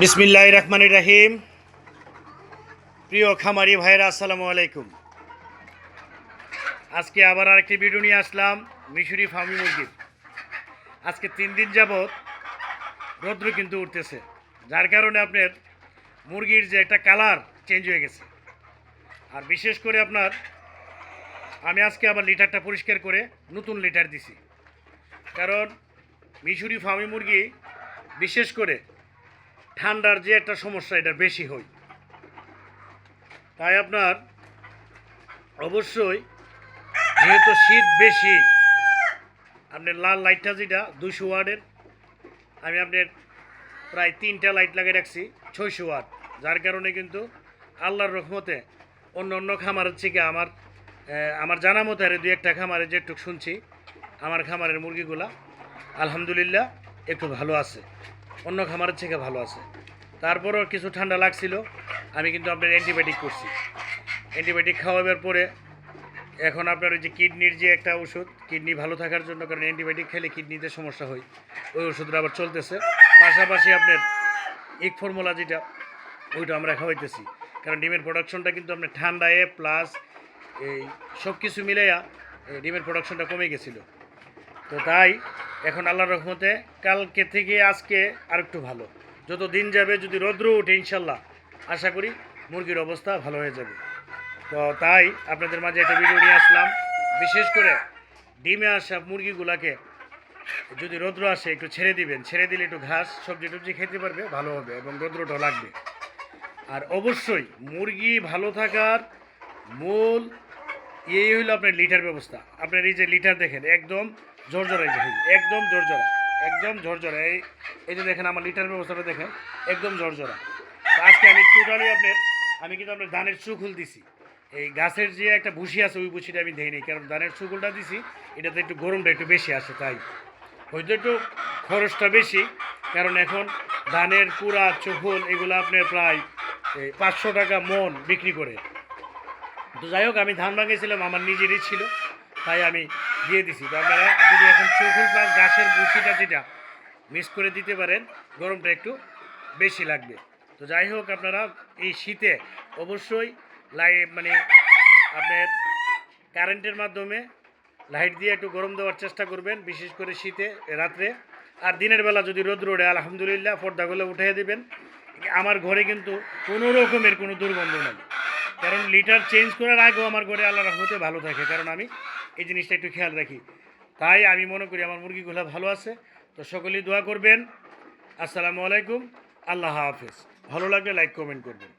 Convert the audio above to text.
বিসমিল্লাহ রহমান রাহিম। প্রিয় খামারি ভাইরা আসসালামু আলাইকুম। আজকে আবার আরেকটি ভিডিও নিয়ে আসলাম, মিশরি ফার্মি মুরগির। আজকে তিন দিন যাবৎ রৌদ্র কিন্তু উঠতেছে, যার কারণে আপনার মুরগির যে একটা কালার চেঞ্জ হয়ে গেছে। আর বিশেষ করে আপনার, আমি আজকে আবার লিটারটা পরিষ্কার করে নতুন লিটার দিছি। কারণ মিশরি ফার্মি মুরগি, বিশেষ করে ঠান্ডার যে একটা সমস্যা, এটা বেশি হয়। তাই আপনার অবশ্যই যেহেতু শীত বেশি আপনার লাল লাইটটা যেটা দুশো ওয়ার্ডের আমি আপনার প্রায় তিনটা লাইট লাগিয়ে রাখছি, ছয়শো ওয়াট। যার কারণে কিন্তু আল্লাহর রহমতে অন্য অন্য খামারের থেকে আমার আমার জানা মতো আর দুই একটা খামারে যেটুক শুনছি, আমার খামারের মুরগিগুলা আলহামদুলিল্লাহ একটু ভালো আছে। অন্য খামারের থেকে ভালো আছে। তারপরও কিছু ঠান্ডা লাগছিল, আমি কিন্তু আপনার অ্যান্টিবায়োটিক করছি। অ্যান্টিবায়োটিক খাওয়াবার পরে এখন আপনার ওই যে কিডনির যে একটা ওষুধ কিডনি ভালো থাকার জন্য, কারণ অ্যান্টিবায়োটিক খেলে কিডনিতে সমস্যা হয়। ওই ওষুধটা আবার চলতেছে। পাশাপাশি আপনার ইক ফর্মুলা যেটা, ওইটা আমরা খাওয়াইতেছি। কারণ ডিমের প্রোডাকশনটা কিন্তু আপনার ঠান্ডায় প্লাস এই সব কিছু মিলাইয়া ডিমের প্রোডাকশনটা কমে গেছিল। তো তাই এখন আল্লাহর রহমতে কালকে থেকে আজকে আর একটু ভালো। যত দিন যাবে, যদি রৌদ্র উঠে ইনশাল্লাহ, আশা করি মুরগির অবস্থা ভালো হয়ে যাবে। তো তাই আপনাদের মাঝে একটা ভিডিও নিয়ে আসলাম। বিশেষ করে ডিমে আসা মুরগিগুলাকে যদি রৌদ্র আসে, একটু ছেড়ে দিবেন। ছেড়ে দিলে একটু ঘাস, সবজি টবজি খেতে পারবে, ভালো হবে এবং রৌদ্রটাও লাগবে। আর অবশ্যই মুরগি ভালো থাকার মূল এই হইল আপনার লিটার ব্যবস্থা। আপনার এই যে লিটার দেখেন, একদম ঝরঝরা একদম ঝরঝরা একদম ঝরঝরা এই এই যে দেখেন আমার লিটার ব্যবস্থাটা দেখেন, একদম ঝরঝরা আজকে আমি টোটালি আপনার, আমি কিন্তু আপনার ধানের চুকুল দিছি। এই গাছের যে একটা ভুসি আছে, ওই ভুসিটা আমি দেইনি, কারণ ধানের চুকুলটা দিছি, এটাতে একটু গরমটা একটু বেশি আসে, তাই। হয়তো একটু খরচটা বেশি, কারণ এখন ধানের কুড়া চুকুল এগুলো আপনার প্রায় পাঁচশো টাকা মন বিক্রি করে। তো যাই হোক, আমি ধান ভাঙিয়েছিলাম আমার নিজেরই ছিল। তাই আমি দিয়ে দিছি। তো আপনারা যদি এখন চৌকুল প্লাস গাছের বুসিটা যেটা মিস করে দিতে পারেন, গরমটা একটু বেশি লাগবে। তো যাই হোক আপনারা এই শীতে অবশ্যই লাই মানে আপনার কারেন্টের মাধ্যমে লাইট দিয়ে একটু গরম দেওয়ার চেষ্টা করবেন, বিশেষ করে শীতে, রাত্রে। আর দিনের বেলা যদি রোদ্র ওঠে আলহামদুলিল্লাহ, পর্দাগুলো উঠিয়ে দেবেন। আমার ঘরে কিন্তু কোনো রকমের কোনো দুর্গন্ধ নেই। কারণ লিটার চেঞ্জ করার আগেও আমার ঘরে আল্লাহ রহমতে ভালো থাকে। কারণ আমি এই জিনিসটা একটু খেয়াল রাখি। তাই আমি মনে করি আমার মুরগিগুলো ভালো আছে। তো সকলেই দোয়া করবেন। আসসালামু আলাইকুম। আল্লাহ হাফেজ। ভালো লাগলে লাইক কমেন্ট করবেন।